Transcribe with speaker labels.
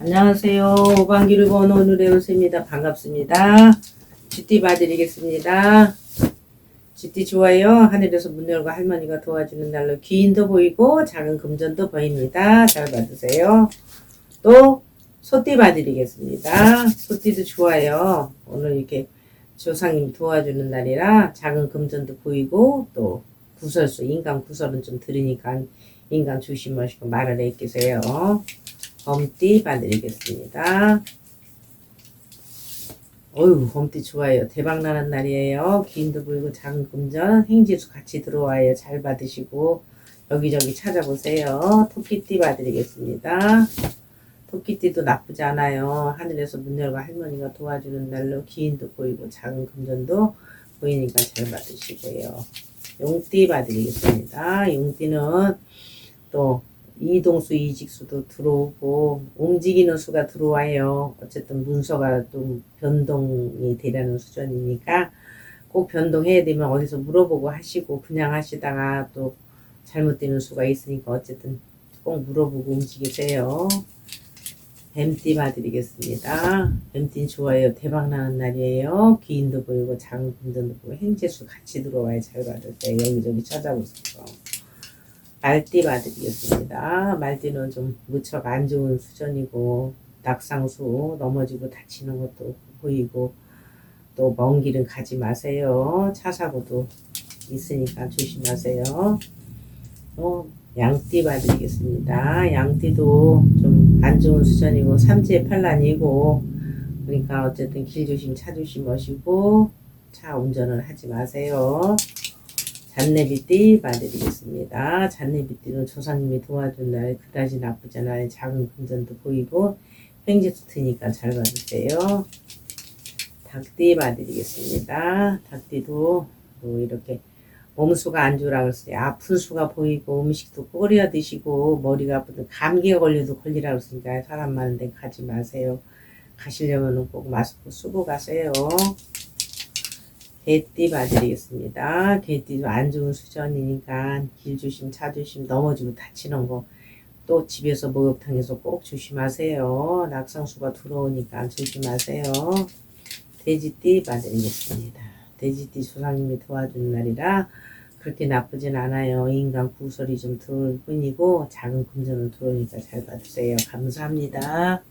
Speaker 1: 안녕하세요. 오방기를 번 오늘의 은수입니다. 반갑습니다. 쥐띠 봐드리겠습니다. 쥐띠 좋아요. 하늘에서 문 열고 할머니가 도와주는 날로 귀인도 보이고 작은 금전도 보입니다. 잘 봐주세요. 또 소띠 봐드리겠습니다. 소띠도 좋아요. 오늘 이렇게 조상님 도와주는 날이라 작은 금전도 보이고 또 구설수 인간 구설은 좀 들으니까 인간 조심하시고 말을 애끼세요. 범띠 봐드리겠습니다. 어휴, 범띠 좋아요. 대박 나는 날이에요. 기인도 불고 작은 금전, 행지수 같이 들어와요. 잘 받으시고, 여기저기 찾아보세요. 토끼띠 봐드리겠습니다. 토끼띠도 나쁘지 않아요. 하늘에서 문 열고 할머니가 도와주는 날로 기인도 보이고, 작은 금전도 보이니까 잘 받으시고요. 용띠 봐드리겠습니다. 용띠는 또 이동수 이직수도 들어오고 움직이는 수가 들어와요. 어쨌든 문서가 좀 변동이 되려는 수준이니까 꼭 변동해야 되면 어디서 물어보고 하시고 그냥 하시다가 또 잘못되는 수가 있으니까 어쨌든 꼭 물어보고 움직이세요. 뱀띠 봐드리겠습니다. 뱀띠 좋아요. 대박 나는 날이에요. 기인도 보이고 장금전도 보이고 행재수 같이 들어와야 잘 받으세요. 여기저기 찾아보세요. 말띠 봐드리겠습니다. 말띠는 좀 무척 안 좋은 수준이고 낙상수 넘어지고 다치는 것도 보이고 또 먼 길은 가지 마세요. 차 사고도 있으니까 조심하세요. 어, 양띠 봐드리겠습니다. 양띠도 좀 안 좋은 수준이고 삼지의 판란이고 그러니까 어쨌든 길 조심 차 조심하시고 차 운전을 하지 마세요. 잔내비띠 봐드리겠습니다. 잔내비띠는 조상님이 도와준 날 그다지 나쁘지 않아요. 작은 금전도 보이고 횡재수 트니까 잘 봐주세요. 닭띠 봐드리겠습니다. 닭띠도 뭐 이렇게 몸수가 안 좋으라 그랬어요. 아픈 수가 보이고 음식도 끓여 드시고 머리가 아프든 감기가 걸려도 걸리라 그랬으니까 사람 많은 데 가지 마세요. 가시려면 꼭 마스크 쓰고 가세요. 개띠 봐드리겠습니다. 개띠도 안 좋은 수전이니까 길 조심, 차 조심, 넘어지고 다치는 거. 또 집에서 목욕탕에서 꼭 조심하세요. 낙상수가 들어오니까 조심하세요. 돼지띠 봐드리겠습니다. 돼지띠 조상님이 도와주는 날이라 그렇게 나쁘진 않아요. 인간 구설이 좀 들어올 뿐이고 작은 금전은 들어오니까 잘 봐주세요. 감사합니다.